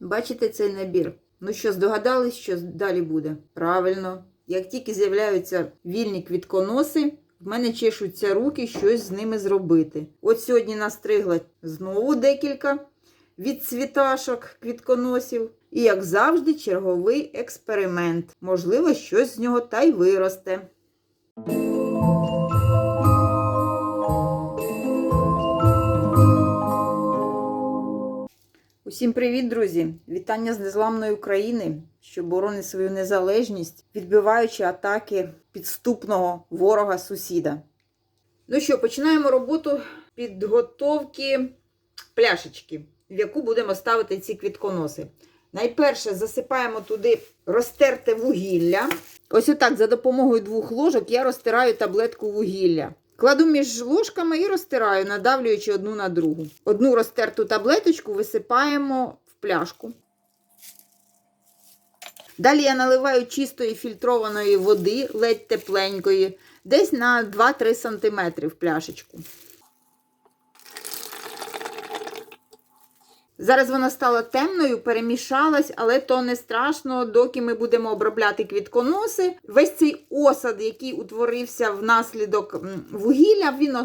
Бачите цей набір? Ну що, здогадались, що далі буде? Правильно. Як тільки з'являються вільні квітконоси, в мене чешуться руки щось з ними зробити. От сьогодні настригла знову декілька відцвіташок квітконосів. І, як завжди, черговий експеримент. Можливо, щось з нього та й виросте. Усім привіт, друзі! Вітання з незламної України, що боронить свою незалежність, відбиваючи атаки підступного ворога сусіда. Ну що, починаємо роботу підготовки пляшечки, в яку будемо ставити ці квітконоси. Найперше засипаємо туди розтерте вугілля. Ось отак, за допомогою двох ложок, я розтираю таблетку вугілля. Кладу між ложками і розтираю, надавлюючи одну на другу. Одну розтерту таблеточку висипаємо в пляшку. Далі я наливаю чистої фільтрованої води, ледь тепленької, десь на 2-3 см в пляшечку. Зараз вона стала темною, перемішалась, але то не страшно, доки ми будемо обробляти квітконоси. Весь цей осад, який утворився внаслідок вугілля, він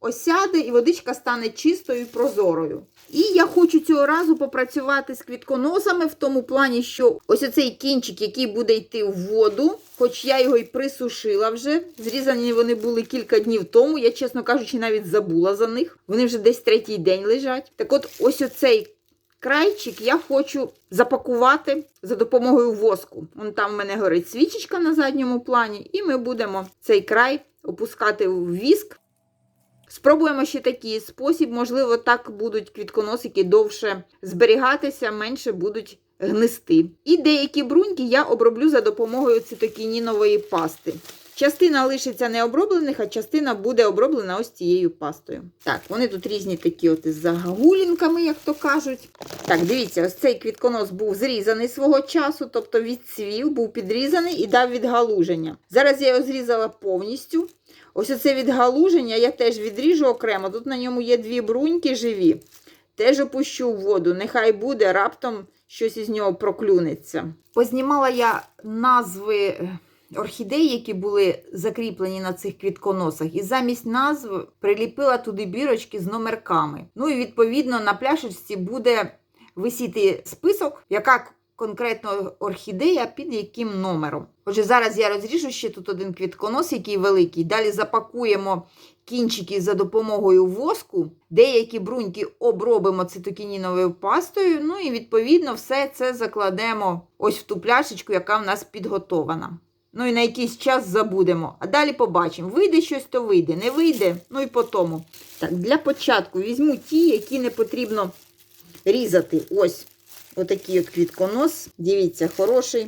осяде і водичка стане чистою і прозорою. І я хочу цього разу попрацювати з квітконосами в тому плані, що ось оцей кінчик, який буде йти в воду, хоч я його і присушила вже. Зрізані вони були кілька днів тому. Я, чесно кажучи, навіть забула за них. Вони вже десь третій день лежать. Так от, ось оцей крайчик я хочу запакувати за допомогою воску. Вон там в мене горить свічечка на задньому плані, і ми будемо цей край опускати в віск. Спробуємо ще такий спосіб, можливо, так будуть квітконосики довше зберігатися, менше будуть гнисти. І деякі бруньки я оброблю за допомогою цитокінінової пасти. Частина лишиться необроблених, а частина буде оброблена ось цією пастою. Так, вони тут різні такі от із загагулінками, як то кажуть. Так, дивіться, ось цей квітконос був зрізаний свого часу, тобто відцвів, був підрізаний і дав відгалуження. Зараз я його зрізала повністю. Ось оце відгалуження я теж відріжу окремо. Тут на ньому є дві бруньки живі. Теж опущу в воду. Нехай буде, раптом щось із нього проклюнеться. Познімала я назви орхідей, які були закріплені на цих квітконосах, і замість назв приліпила туди бірочки з номерками. Ну і відповідно на пляшечці буде висіти список, яка конкретно орхідея під яким номером. Отже, зараз я розріжу ще тут один квітконос, який великий. Далі запакуємо кінчики за допомогою воску. Деякі бруньки обробимо цитокініновою пастою. Ну і відповідно все це закладемо ось в ту пляшечку, яка в нас підготована. Ну і на якийсь час забудемо. А далі побачимо. Вийде щось, то вийде. Не вийде, ну і по тому. Так, для початку візьму ті, які не потрібно різати. Ось отакий от квітконос. Дивіться, хороший.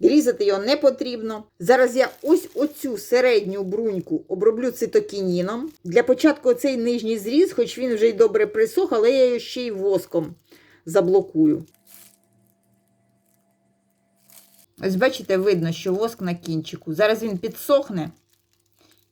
Різати його не потрібно. Зараз я ось оцю середню бруньку оброблю цитокініном. Для початку оцей нижній зріз, хоч він вже й добре присох, але я його ще й воском заблокую. Ось бачите, видно, що воск на кінчику. Зараз він підсохне,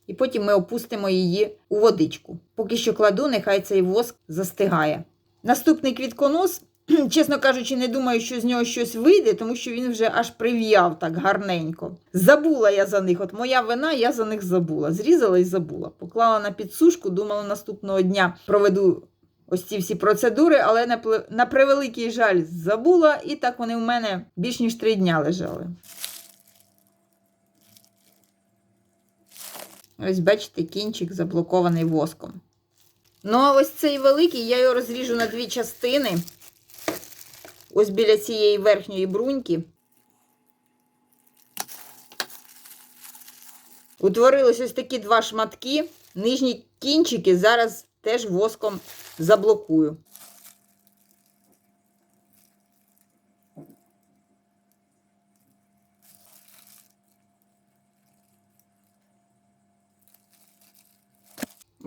і потім ми опустимо її у водичку. Поки що кладу, нехай цей воск застигає. Наступний квітконос, чесно кажучи, не думаю, що з нього щось вийде, тому що він вже аж прив'яв так гарненько. Забула я за них. От моя вина, я за них забула. Зрізала і забула. Поклала на підсушку, думала, наступного дня проведу ось ці всі процедури, але на, на превеликий жаль забула, і так вони в мене більш ніж три дня лежали. Ось бачите, кінчик заблокований воском. Ну, а ось цей великий, я його розріжу на дві частини. Ось біля цієї верхньої бруньки. Утворились ось такі два шматки. Нижні кінчики зараз теж воском заблокую.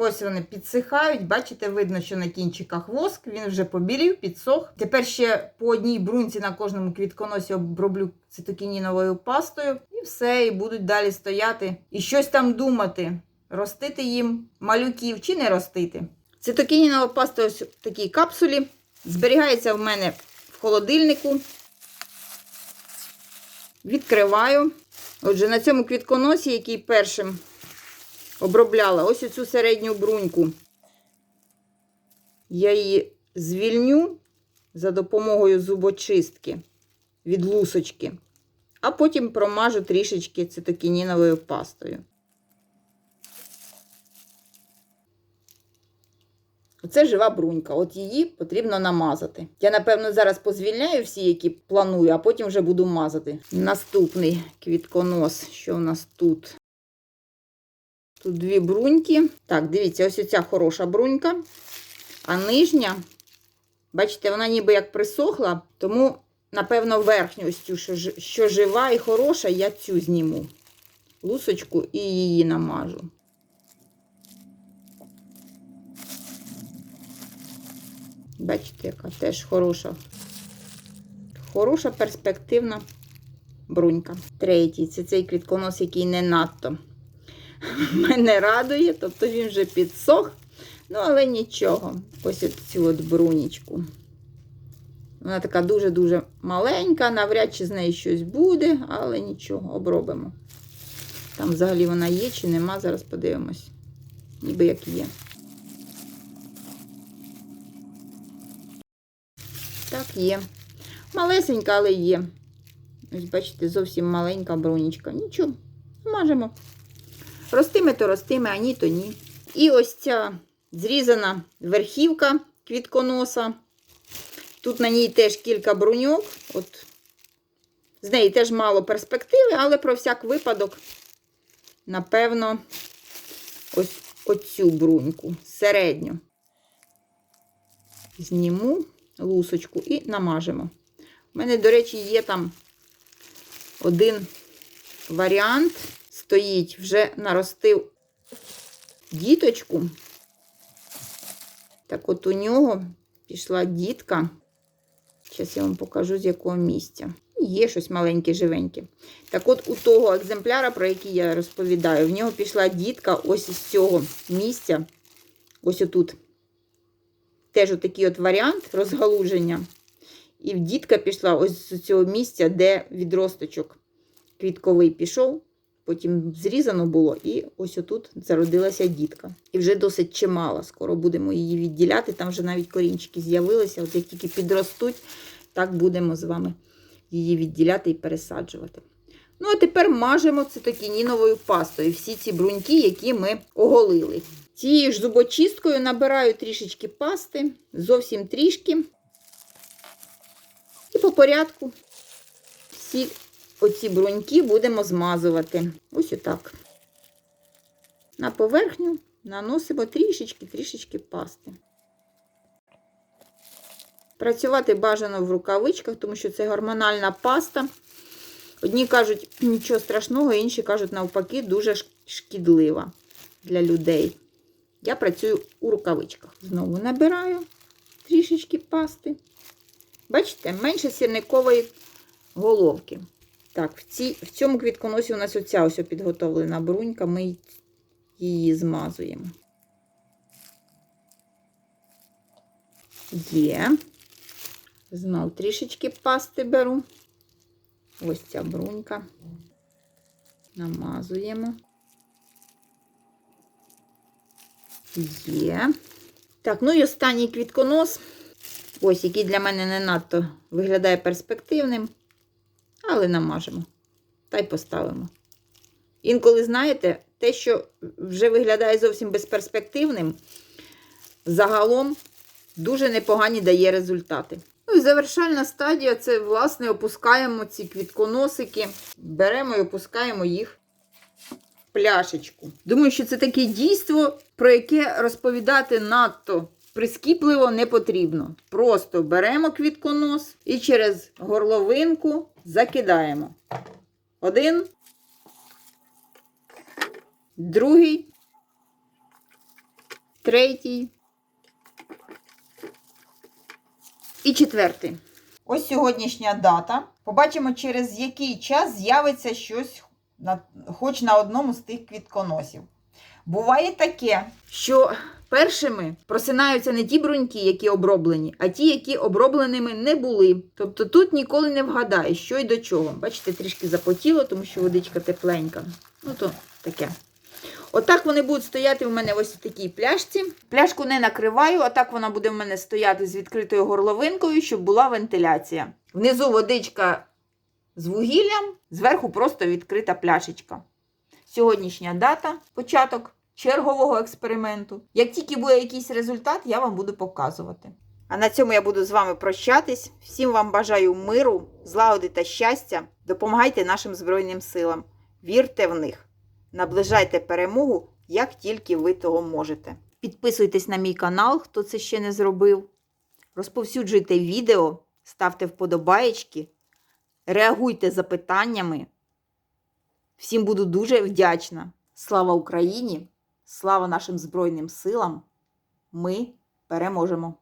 Ось вони підсихають. Бачите, видно, що на кінчиках воск, він вже побілів, підсох. Тепер ще по одній брунці на кожному квітконосі оброблю цитокініновою пастою. І все, і будуть далі стояти. І щось там думати, ростити їм малюків чи не ростити. Цитокінінова паста ось в такій капсулі. Зберігається в мене в холодильнику. Відкриваю. Отже, на цьому квітконосі, який першим обробляла, ось оцю середню бруньку. Я її звільню за допомогою зубочистки від лусочки, а потім промажу трішечки цитокініновою пастою. Оце жива брунька, от її потрібно намазати. Я, напевно, зараз позвільняю всі, які планую, а потім вже буду мазати. Наступний квітконос, що у нас тут? Тут дві бруньки. Так, дивіться, ось оця хороша брунька. А нижня, бачите, вона ніби як присохла, тому, напевно, верхню ось цю, що жива і хороша, я цю зніму. Лусочку і її намажу. Бачите, яка теж хороша. Хороша перспективна брунька. Третій це цей квітконос, який не надто мене радує, тобто він вже підсох. Ну, але нічого. Ось цю от брунічку. Вона така дуже-дуже маленька, навряд чи з неї щось буде, але нічого, обробимо. Там взагалі вона є чи нема, зараз подивимось. Ніби як є. Так, є. Малесенька, але є. Ось, бачите, зовсім маленька бронічка. Нічого, мажемо. Ростиме, то ростиме, а ні, то ні. І ось ця зрізана верхівка квітконоса. Тут на ній теж кілька бруньок. От. З неї теж мало перспективи, але про всяк випадок, напевно, ось оцю бруньку середню. Зніму лусочку і намажемо. У мене, до речі, є там один варіант. Стоїть, вже наростив діточку. Так от у нього пішла дітка. Зараз я вам покажу, з якого місця. Є щось маленьке, живеньке. Так от у того екземпляра, про який я розповідаю, в нього пішла дітка ось із цього місця. Ось отут. Теж отакий от варіант розгалуження. І дітка пішла ось з цього місця, де відросточок квітковий пішов. Потім зрізано було, і ось отут зародилася дітка. І вже досить чимала. Скоро будемо її відділяти. Там вже навіть корінчики з'явилися. От як тільки підростуть, так будемо з вами її відділяти і пересаджувати. Ну, а тепер мажемо цитокініновою пастою всі ці бруньки, які ми оголили. Цією ж зубочисткою набираю трішечки пасти, зовсім трішки. І по порядку всі оці бруньки будемо змазувати. Ось отак. На поверхню наносимо трішечки-трішечки пасти. Працювати бажано в рукавичках, тому що це гормональна паста. Одні кажуть, нічого страшного, інші кажуть, навпаки, дуже шкідлива для людей. Я працюю у рукавичках. Знову набираю трішечки пасти. Бачите, менше сірникової головки. Так, в, ці, в цьому квітконосі у нас оця ось підготовлена брунька, ми її змазуємо. Є. Знов трішечки пасти беру. Ось ця брунька. Намазуємо. Є. Так, ну і останній квітконос. Ось, який для мене не надто виглядає перспективним. Але намажемо. Та й поставимо. Інколи, знаєте, те, що вже виглядає зовсім безперспективним, загалом дуже непогані дає результати. Ну і завершальна стадія це, власне, опускаємо ці квітконосики, беремо і опускаємо їх пляшечку. Думаю, що це таке дійство, про яке розповідати надто прискіпливо не потрібно. Просто беремо квітконос і через горловинку закидаємо. Один, другий, третій. І четвертий. Ось сьогоднішня дата. Побачимо, через який час з'явиться щось, хоч на одному з тих квітконосів. Буває таке, що Першими просинаються не ті бруньки, які оброблені, а ті, які обробленими не були. Тобто тут ніколи не вгадаєш, що й до чого. Бачите, трішки запотіло, тому що водичка тепленька. Ну то таке. Отак вони будуть стояти в мене ось в такій пляшці. Пляшку не накриваю, а так вона буде в мене стояти з відкритою горловинкою, щоб була вентиляція. Внизу водичка з вугіллям, зверху просто відкрита пляшечка. Сьогоднішня дата, початок чергового експерименту. Як тільки буде якийсь результат, я вам буду показувати. А на цьому я буду з вами прощатись. Всім вам бажаю миру, злагоди та щастя. Допомагайте нашим Збройним силам. Вірте в них. Наближайте перемогу, як тільки ви того можете. Підписуйтесь на мій канал, хто це ще не зробив. Розповсюджуйте відео, ставте вподобаєчки, реагуйте запитаннями. Всім буду дуже вдячна. Слава Україні! Слава нашим Збройним силам! Ми переможемо!